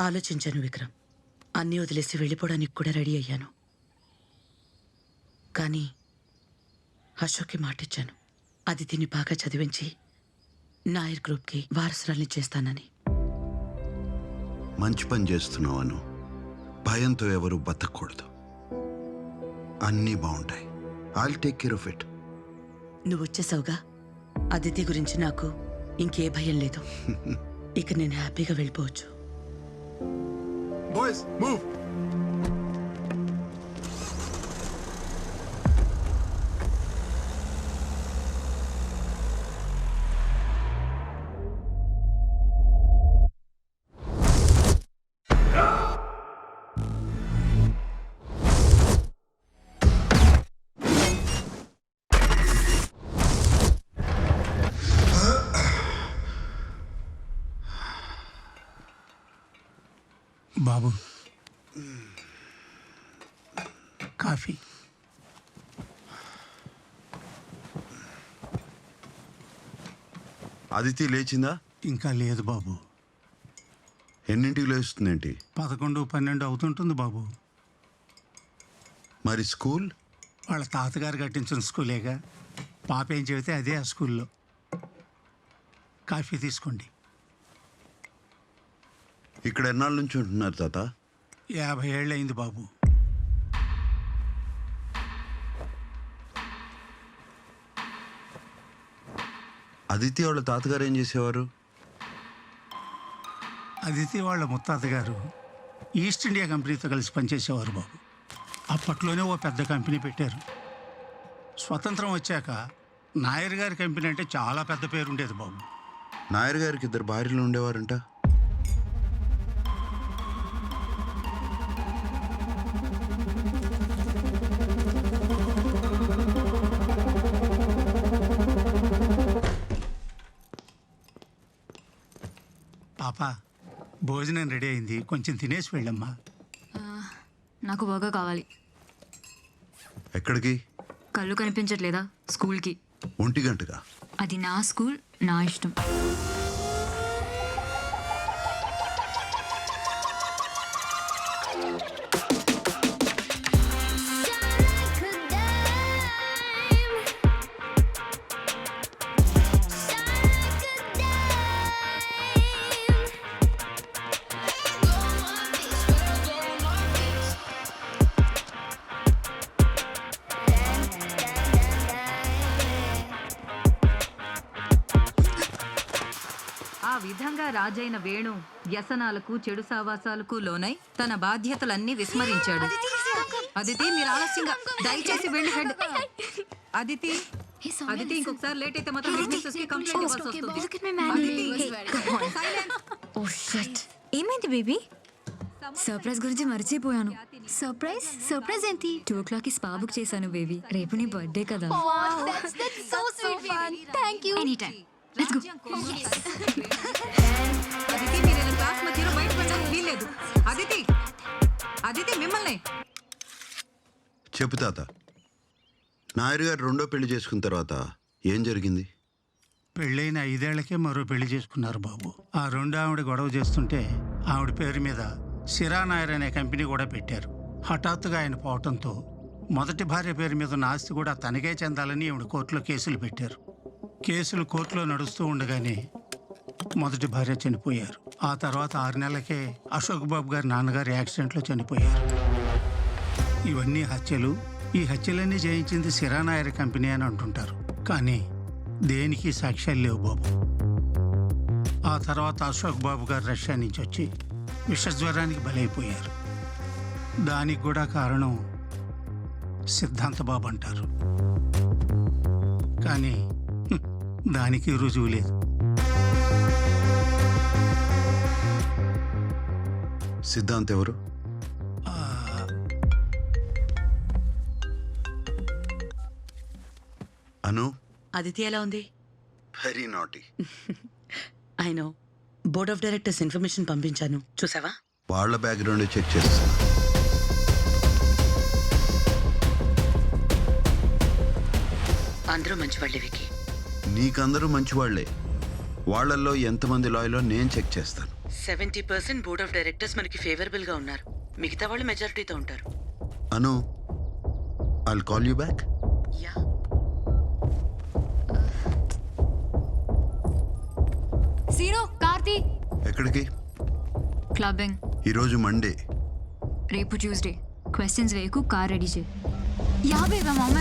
ఆలోచించాను విక్రమ్. అన్నీ వదిలేసి వెళ్ళిపోవడానికి కూడా రెడీ అయ్యాను. కానీ అశోక్కి మాటిచ్చాను. అది దీన్ని బాగా చదివించి నాయర్ గ్రూప్కి వారసురాల్ని చేస్తానని. మంచి పని చేస్తున్నావు అను. భయంతో ఎవరు బతకూడదు. అన్నీ బాగుంటాయి. I'll take care of it నువ్వు వచ్చేసావుగా? అదితి గురించి నాకు ఇంకే భయం లేదు. ఇక నేను హ్యాపీగా వెళ్ళిపోవచ్చు. Boys, move! బాబు. కాఫీ. అదితి లేచిందా? ఇంకా లేదు బాబు. ఎన్నింటికి లేస్తుందేంటి పదకొండు పన్నెండు అవుతుంటుంది బాబు. మరి స్కూల్? వాళ్ళ తాతగారు కట్టించిన స్కూలేగా. పాప ఏం చెబితే అదే ఆ స్కూల్లో. కాఫీ తీసుకోండి. ఇక్కడ ఎన్నాళ్ళ నుంచి ఉంటున్నారు తాత? యాభై ఏళ్ళు అయింది బాబు. అదితి వాళ్ళ తాతగారు ఏం చేసేవారు? అదితి వాళ్ళ ముత్తాత గారు ఈస్ట్ ఇండియా కంపెనీతో కలిసి పనిచేసేవారు బాబు. అప్పట్లోనే ఓ పెద్ద కంపెనీ పెట్టారు. స్వతంత్రం వచ్చాక నాయర్ గారి కంపెనీ అంటే చాలా పెద్ద పేరు ఉండేది బాబు. నాయర్ గారికి ఇద్దరు భార్యలు ఉండేవారంట? భోజనం రెడీ అయింది. కొంచెం తినేసి వెళ్ళమ్మా. నాకు బాగా కావాలి. ఎక్కడికి? కళ్ళు కనిపించట్లేదా? స్కూల్కి. ఒంటి గంటగా అది నా స్కూల్ నా ఇష్టం. ఆ విధంగా రాజైన వేణు వ్యసనాలకు చెడు సావాసాలకు లోనై తన బాధ్యతలన్నీ విస్మరించాడు. అదితి మీరు ఆలస్యంగా దయచేసి వెళ్ళి హెడ్. అదితి అదితి ఇంకొకసారి లేట్ అయితే మాత్రం కి కంప్లైంట్ ఇవ్వాల్సి వస్తుంది. ఏమైంది బేబీ? సర్ప్రైజ్ గురించి మర్చిపోయాను. సర్ప్రైజ్ సర్ప్రైజ్ ఏంటి? Two o'clock spa book చేశాను బేబీ. రేపు నీ బర్త్డే కదా. So sweet thank you any time let's go Aditi మీరు ఇలా క్లాస్ మధ్యలో వీల్లేదు. అదితి అదితి మిమ్మల్ని. చెప్పు తాత. నాయర్ గారు రెండో పెళ్ళి చేసుకున్న తర్వాత ఏం జరిగింది? పెళ్ళైన ఐదేళ్ళకే మరో పెళ్ళి చేసుకున్నారు బాబు. ఆ రెండు ఆవిడ గొడవ చేస్తుంటే ఆవిడ పేరు మీద సిరా నాయర్ అనే కంపెనీ కూడా పెట్టారు. హఠాత్తుగా ఆయన పోవటంతో మొదటి భార్య పేరు మీద ఉన్న ఆస్తి కూడా తనకే చెందాలని ఆవిడ కోర్టులో కేసులు పెట్టారు. కేసులు కోర్టులో నడుస్తూ ఉండగానే మొదటి భార్య చనిపోయారు. ఆ తర్వాత ఆరు నెలలకే అశోక్ బాబు గారి నాన్నగారు యాక్సిడెంట్లో చనిపోయారు. ఇవన్నీ హత్యలు. ఈ హత్యలన్నీ చేయించింది సిరానాయర్ కంపెనీ అని అంటుంటారు. కానీ దేనికి సాక్ష్యాలు లేవు బాబు. ఆ తర్వాత అశోక్ బాబు గారు రష్యా నుంచి వచ్చి విషజ్వరానికి బలైపోయారు. దానికి కూడా కారణం సిద్ధాంత బాబు అంటారు. కానీ దానికి రుజువు లేదు. సిద్ధాంత్ ఎవరు? అను? అదితి ఎలా ఉంది? Very naughty I know board of directors information పంపించాను. చూసావా? వాళ్ళ బ్యాక్గ్రౌండ్ చెక్ చేస్తున్నా అందరూ మంచి వాళ్ళే వికి నీకందరూ మంచివాళ్ళే. వాళ్ళల్లో ఎంతమంది లాయలో నేను చెక్ చేస్తాను. Seventy percent board of directors మనకి ఫేవరబుల్గా ఉన్నారు. మిగతా వాళ్ళు మెజారిటీతో ఉంటారు. Anu I'll call you back yeah. Karthi. ఎక్కడికి? క్లబ్బింగ్. ఈరోజు మండే. రేపు ట్యూస్డే. క్వశ్చన్స్ వేయకు కార్ రెడీ చేయి. యా బేబా మమ్మ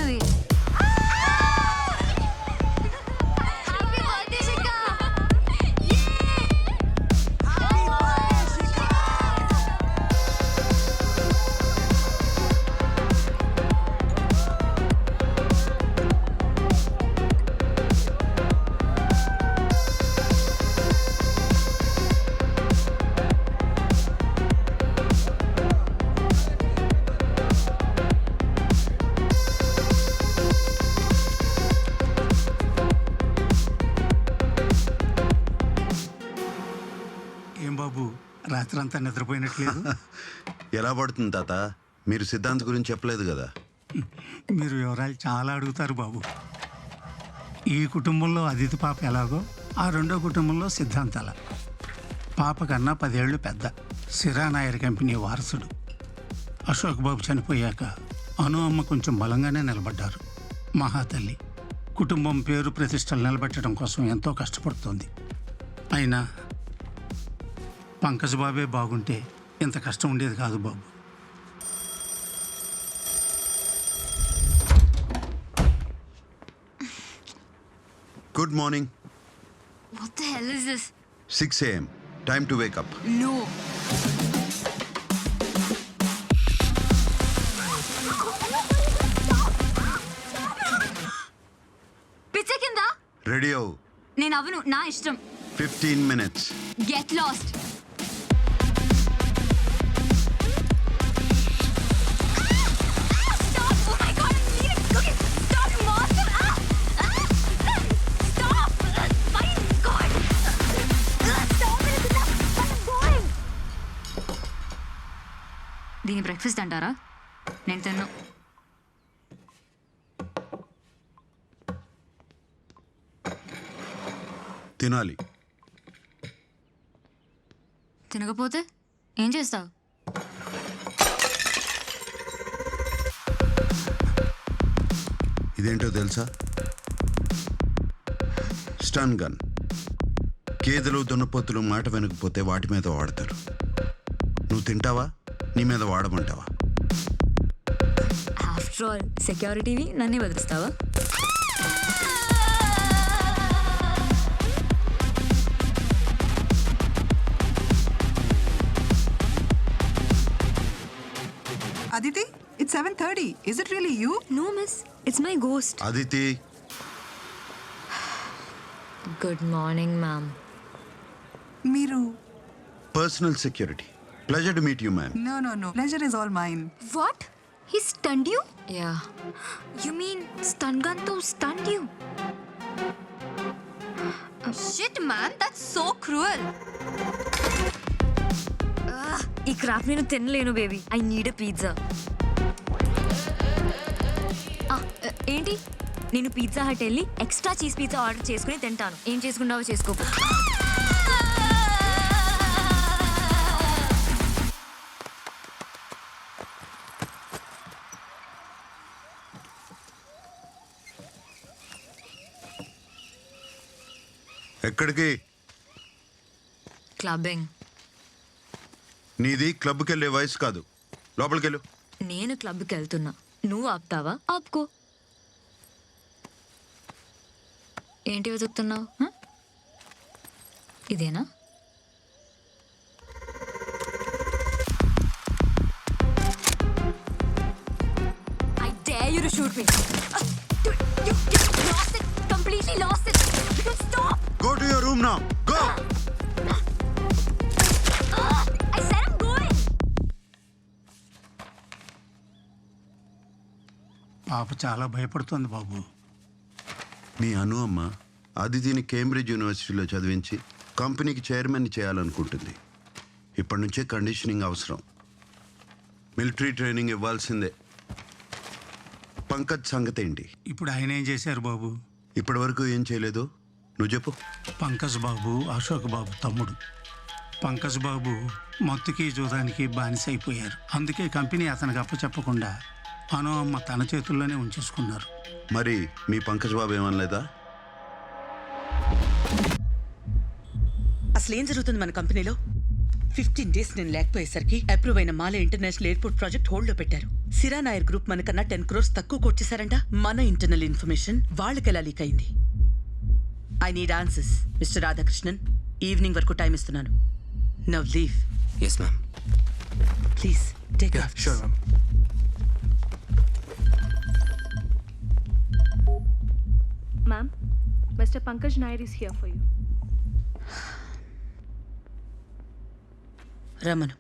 ఏం బాబు? రాత్రంతా నిద్రపోయినట్లేదు ఎలా పడుతుంది తాత? మీరు సిద్ధాంత్ గురించి చెప్పలేదు కదా. మీరు వివరాలు చాలా అడుగుతారు బాబు. ఈ కుటుంబంలో అదితి పాప ఎలాగో ఆ రెండో కుటుంబంలో సిద్ధాంతాల పాప కన్నా పదేళ్ళు పెద్ద. సిరా నాయర్ కంపెనీ వారసుడు. అశోక్ బాబు చనిపోయాక అను అమ్మ కొంచెం బలంగానే నిలబడ్డారు. మహాతల్లి. కుటుంబం పేరు ప్రతిష్టలు నిలబెట్టడం కోసం ఎంతో కష్టపడుతోంది. అయినా పంకజ్ బాబే బాగుంటే ఇంత కష్టం ఉండేది కాదు బాబు. Good morning what the hell is this six AM time to wake up no పిచ్చ కింద? రెడీ అవు నేను అవను నా ఇష్టం. ఫిఫ్టీన్ మినిట్స్ గెట్ లాస్ట్ దీని బ్రేక్ఫాస్ట్ అంటారా? నేను తిన్ను. తినాలి. తినకపోతే ఏం చేస్తావు? ఇదేంటో తెలుసా? Stun gun. గేదెలు దున్నపోతులు మాట వెనకపోతే వాటి మీద వాడతారు. నువ్వు తింటావా? నీ మీద వాడమంటావా? ఆఫ్టర్ ఆల్ సెక్యూరిటీవి నన్నే వదిలిస్తావా? Aditi, it's 7:30. Is it really you? No miss it's my ghost Aditi good morning ma'am Miru. Personal security pleasure to meet you ma'am No, no, no. Pleasure is all mine. What? He stunned you? Yeah You mean stun gun to stunned you? Shit, man, that's so cruel. ఈ crap నేను తినలేను baby I need pizza ఏంటి నేను Pizza Hut వెళ్ళి extra cheese pizza order చేసుకుని తింటాను ఏం చేసుకున్నావో చేసుకో ఎక్కడికి? క్లబ్బింగ్. నీది క్లబ్కి వెళ్ళే వయసు కాదు. లోపలికి వెళ్ళు నేను క్లబ్కి వెళ్తున్నా నువ్వు ఆపుతావా? ఆపుకో. ఏంటి వెతుకుతున్నావు? ఇదేనా? I dare you to shoot me. నా go Uh, I said I'm going. పాప చాలా భయపడుతోంది బాబు. మీ అను అమ్మ అదితిని కేంబ్రిడ్జ్ యూనివర్సిటీలో చదివించి కంపెనీకి చైర్మన్ చేయాలనుకుంటుంది. ఇప్పటి నుంచే కండిషనింగ్ అవసరం. మిలిటరీ ట్రైనింగ్ ఇవ్వాల్సిందే. పంకజ్ సంగతి ఏంటి ఇప్పుడు ఆయన ఏం చేశారు బాబు? ఇప్పటి వరకు ఏం చేయలేదు? నువ్వు చెప్పు. పంకజ్ బాబు అశోక్ బాబు తమ్ముడు. పంకజ్ బాబు మత్తుకి జూదానికి బానిస అయిపోయారు అందుకే కంపెనీ అతనికి అప్పచెప్పకుండా అను అమ్మ తన చేతుల్లోనే ఉంచేసుకున్నారు. మరి మీ పంకజ్ బాబు ఏమనలేదా? అసలు ఏం జరుగుతుంది మన కంపెనీలో? ఫిఫ్టీన్ డేస్ నేను లేకపోయేసరికి అప్రూవ్ అయిన మాలే ఇంటర్నేషనల్ ఎయిర్పోర్ట్ ప్రాజెక్ట్ హోల్డ్లో పెట్టారు. సిరా నాయర్ గ్రూప్ మనకన్నా టెన్ క్రోర్స్ తక్కువ కొట్టేశారంట మన ఇంటర్నల్ ఇన్ఫర్మేషన్ వాళ్ళకి ఎలా లీక్ అయింది? I need answers mister Radhakrishnan evening వరకు టైం ఇస్తున్నాను. Now leave yes ma'am please take yeah sure ma'am Ma'am, Mr. Pankaj Nair is here for you. రమను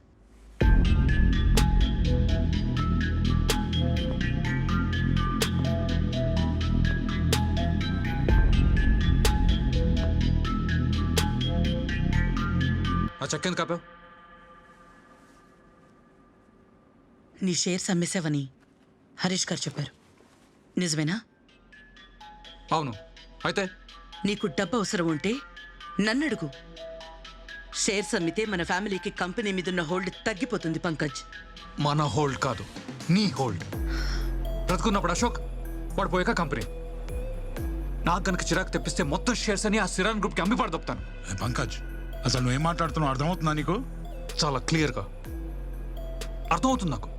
ఆ చెక్ ఎందుకు ఆపావు నీ షేర్స్ అమ్మేశావని హరీష్ గారు చెప్పారు. నిజమేనా? అవును. అయితే? నీకు డబ్బు అవసరం ఉంటే నన్ను అడుగు. షేర్స్ అమ్మితే మన ఫ్యామిలీకి కంపెనీ మీద ఉన్న హోల్డ్ తగ్గిపోతుంది పంకజ్. మన హోల్డ్ కాదు నీ హోల్డ్. బ్రతుకున్నప్పుడు అశోక్ వాడు పోయాక కంపెనీ. నాకు కనుక చిరాకు తెప్పిస్తే మొత్తం షేర్స్ అని ఆ సిరాన్ గ్రూప్కి అమ్మి పడదొప్తాను ఏ పంకజ్ అసలు నువ్వేం మాట్లాడుతున్నావు? అర్థమవుతుందా నీకు? చాలా క్లియర్గా. అర్థమవుతుంది నాకు.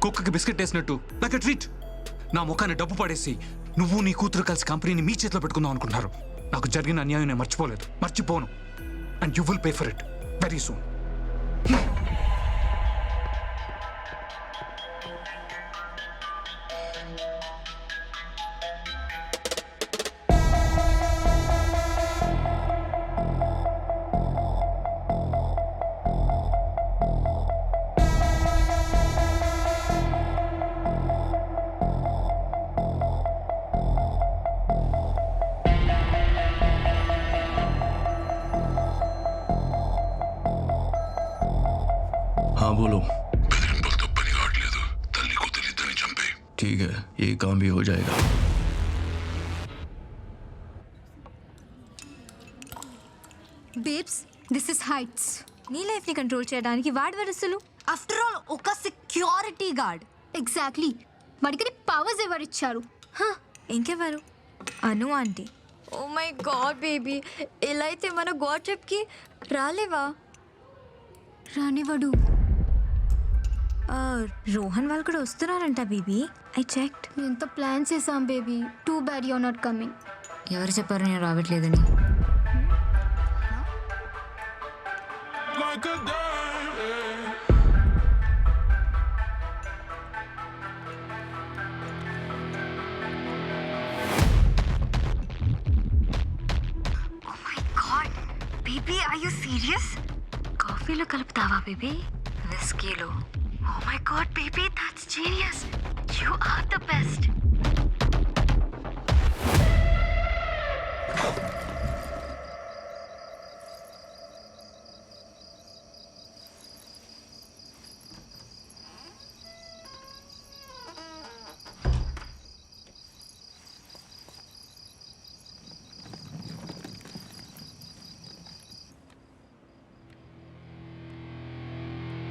కుక్కకి బిస్కెట్ వేసినట్టు నాకు ట్రీట్ నా ముఖాన్ని డబ్బు పడేసి నువ్వు నీ కూతురు కలిసి కంపెనీని మీ చేతిలో పెట్టుకుందాం అనుకుంటున్నారు. నాకు జరిగిన అన్యాయం నేను మర్చిపోలేదు. మర్చిపోను. And you will pay for it very soon ठीक है ये काम भी हो जाएगा బేబ్స్ దిస్ ఇస్ హైట్స్ నీ లైఫ్ని కంట్రోల్ చేయడానికి వాడి వరుసలు ఆఫ్టర్ ఆల్ ఒక సెక్యూరిటీ గార్డ్ ఎగ్జాక్ట్లీ వాడికి పవర్స్ ఎవరు ఇచ్చారు ఇంకెవరు Anu aunty oh my God baby ఇలా అయితే మన గాడ్ ట్రిప్కి రాలేవా రానివ్వడు రోహన్ వాళ్ళు కూడా వస్తున్నారంట బేబీ. ఐ చెక్ ఎంత ప్లాన్ చేసాం baby. Too bad you're not coming. ఎవరు చెప్పారు నేను రావట్లేదని. బేబీ ఆర్ యూ సీరియస్ కాఫీలో కలుపుతావా బేబీ? విస్కీలో Oh my god, baby, that's genius. You are the best.